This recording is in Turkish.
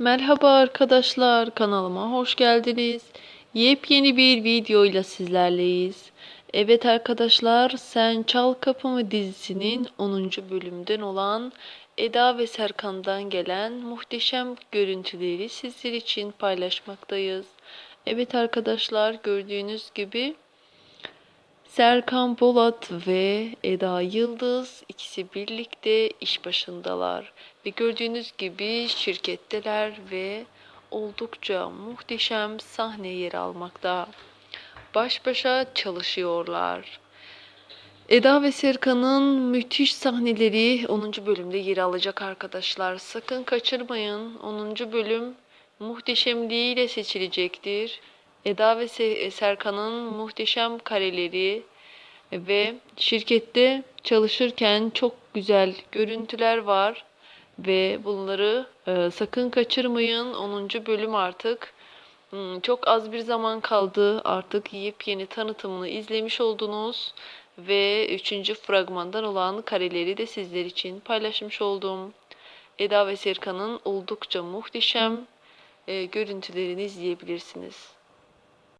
Merhaba arkadaşlar, kanalıma hoş geldiniz. Yepyeni bir videoyla sizlerleyiz. Evet arkadaşlar, Sen Çal Kapımı dizisinin 10. bölümden olan Eda ve Serkan'dan gelen muhteşem görüntüleri sizler için paylaşmaktayız. Evet arkadaşlar, gördüğünüz gibi Serkan Polat ve Eda Yıldız ikisi birlikte iş başındalar. Ve gördüğünüz gibi şirketteler ve oldukça muhteşem sahne yer almakta. Baş başa çalışıyorlar. Eda ve Serkan'ın müthiş sahneleri 10. bölümde yer alacak arkadaşlar. Sakın kaçırmayın. 10. bölüm muhteşemliğiyle seçilecektir. Eda ve Se- Serkan'ın muhteşem kareleri ve şirkette çalışırken çok güzel görüntüler var ve bunları e, sakın kaçırmayın. 10. bölüm artık Hmm, çok az bir zaman kaldı. Artık yepyeni tanıtımını izlemiş oldunuz ve 3. fragmandan olan kareleri de sizler için paylaşmış oldum. Eda ve Serkan'ın oldukça muhteşem e, görüntülerini izleyebilirsiniz.